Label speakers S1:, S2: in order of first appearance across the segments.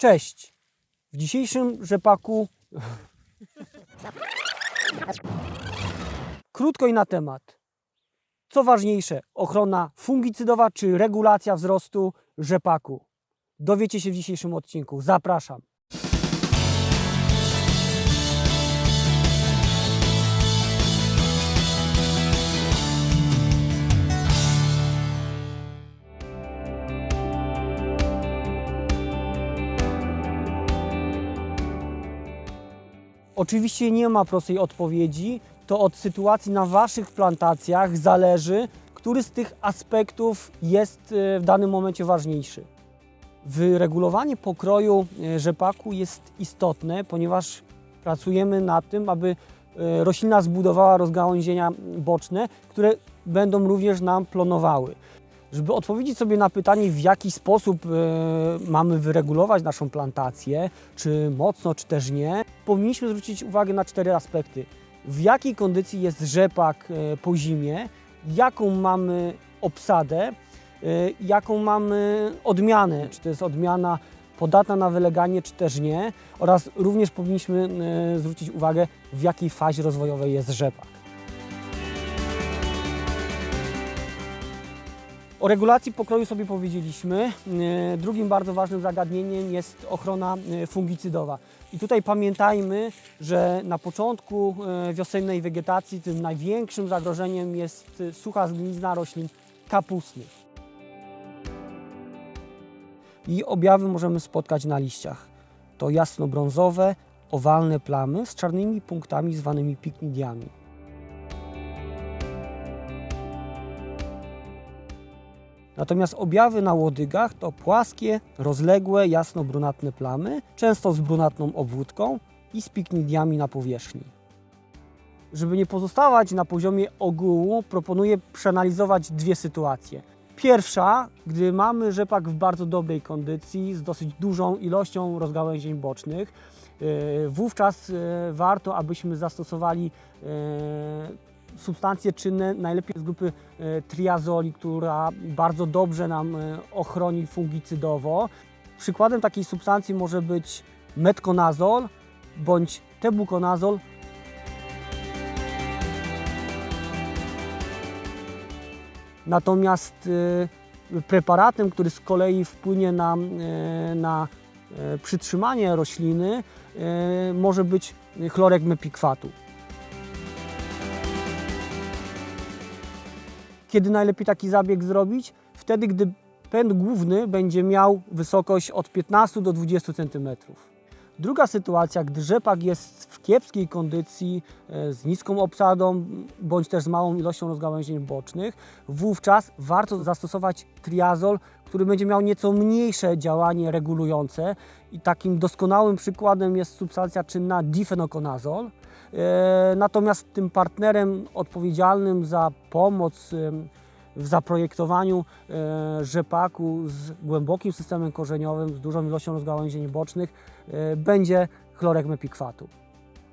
S1: Cześć! W dzisiejszym rzepaku krótko i na temat. Co ważniejsze, ochrona fungicydowa czy regulacja wzrostu rzepaku? Dowiecie się w dzisiejszym odcinku. Zapraszam. Oczywiście nie ma prostej odpowiedzi. To od sytuacji na Waszych plantacjach zależy, który z tych aspektów jest e, w danym momencie ważniejszy. Wyregulowanie pokroju e, rzepaku jest istotne, ponieważ pracujemy nad tym, aby e, roślina zbudowała rozgałęzienia boczne, które będą również nam plonowały. Żeby odpowiedzieć sobie na pytanie, w jaki sposób e, mamy wyregulować naszą plantację, czy mocno, czy też nie, powinniśmy zwrócić uwagę na cztery aspekty. W jakiej kondycji jest rzepak e, po zimie, jaką mamy obsadę, e, jaką mamy odmianę, czy to jest odmiana podatna na wyleganie, czy też nie, oraz również powinniśmy e, zwrócić uwagę, w jakiej fazie rozwojowej jest rzepak. O regulacji pokroju sobie powiedzieliśmy. E, Drugim bardzo ważnym zagadnieniem jest ochrona e, fungicydowa. I tutaj pamiętajmy, że na początku e, wiosennej wegetacji tym największym zagrożeniem jest sucha zgnilizna roślin kapustnych. I objawy możemy spotkać na liściach. To jasno-brązowe, owalne plamy z czarnymi punktami zwanymi piknidiami. Natomiast objawy na łodygach to płaskie, rozległe, jasno-brunatne plamy, często z brunatną obwódką i z piknidiami na powierzchni. Żeby nie pozostawać na poziomie ogółu, proponuję przeanalizować dwie sytuacje. Pierwsza, gdy mamy rzepak w bardzo dobrej kondycji, z dosyć dużą ilością rozgałęzień bocznych, yy, wówczas yy, warto, abyśmy zastosowali yy, substancje czynne, najlepiej z grupy e, triazoli, która bardzo dobrze nam e, ochroni fungicydowo. Przykładem takiej substancji może być metconazol bądź tebuconazol. Natomiast e, preparatem, który z kolei wpłynie na, e, na przytrzymanie rośliny, może być chlorek mepikwatu. Kiedy najlepiej taki zabieg zrobić? Wtedy, gdy pęd główny będzie miał wysokość od 15 do 20 cm. Druga sytuacja, gdy rzepak jest w kiepskiej kondycji, e, z niską obsadą bądź też z małą ilością rozgałęzień bocznych, wówczas warto zastosować triazol, który będzie miał nieco mniejsze działanie regulujące i takim doskonałym przykładem jest substancja czynna difenoconazol. E, Natomiast tym partnerem odpowiedzialnym za pomoc em, w zaprojektowaniu e, rzepaku z głębokim systemem korzeniowym, z dużą ilością rozgałęzień bocznych e, będzie chlorek mepikwatu.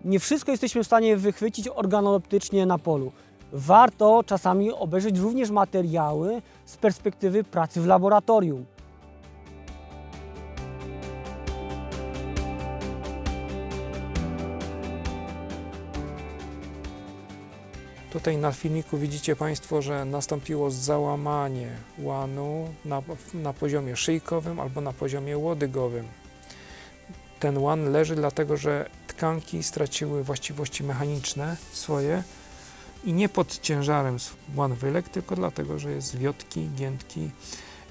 S1: Nie wszystko jesteśmy w stanie wychwycić organoleptycznie na polu. Warto czasami obejrzeć również materiały z perspektywy pracy w laboratorium.
S2: Tutaj na filmiku widzicie Państwo, że nastąpiło załamanie łanu na, na poziomie szyjkowym albo na poziomie łodygowym. Ten łan leży dlatego, że tkanki straciły właściwości mechaniczne swoje i nie pod ciężarem łan wyległ, tylko dlatego, że jest wiotki, giętki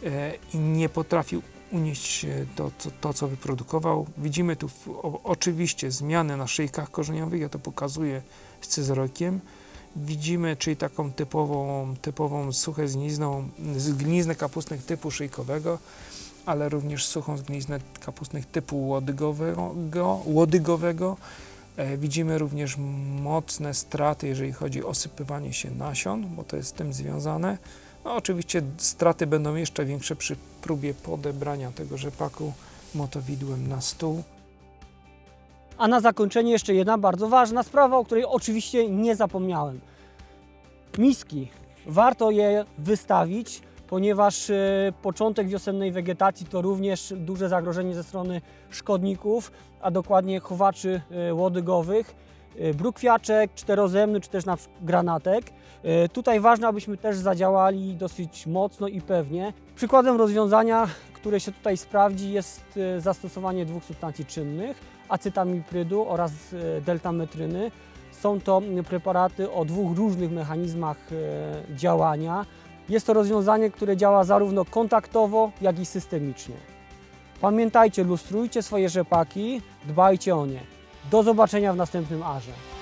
S2: e, i nie potrafił unieść to, co, to, co wyprodukował. Widzimy tu w, o, oczywiście zmiany na szyjkach korzeniowych, ja to pokazuję scyzorykiem widzimy, czyli taką typową, typową suchę zgnizną, zgniznę kapustnych typu szyjkowego, ale również suchą zgniznę kapustnych typu łodygowego. łodygowego. E, Widzimy również mocne straty, jeżeli chodzi o osypywanie się nasion, bo to jest z tym związane. No, oczywiście straty będą jeszcze większe przy próbie podebrania tego rzepaku motowidłem na stół.
S1: A na zakończenie jeszcze jedna bardzo ważna sprawa, o której oczywiście nie zapomniałem. Miski. Warto je wystawić ponieważ e, początek wiosennej wegetacji to również duże zagrożenie ze strony szkodników, a dokładnie chowaczy e, łodygowych, e, brukwiaczek, czterozemny czy też na granatek. Tutaj ważne, abyśmy też zadziałali dosyć mocno i pewnie. Przykładem rozwiązania, które się tutaj sprawdzi jest zastosowanie dwóch substancji czynnych, acetamiprydu oraz e, deltametryny. Są to preparaty o dwóch różnych mechanizmach e, działania. Jest to rozwiązanie, które działa zarówno kontaktowo, jak i systemicznie. Pamiętajcie, lustrujcie swoje rzepaki, dbajcie o nie. Do zobaczenia w następnym arze.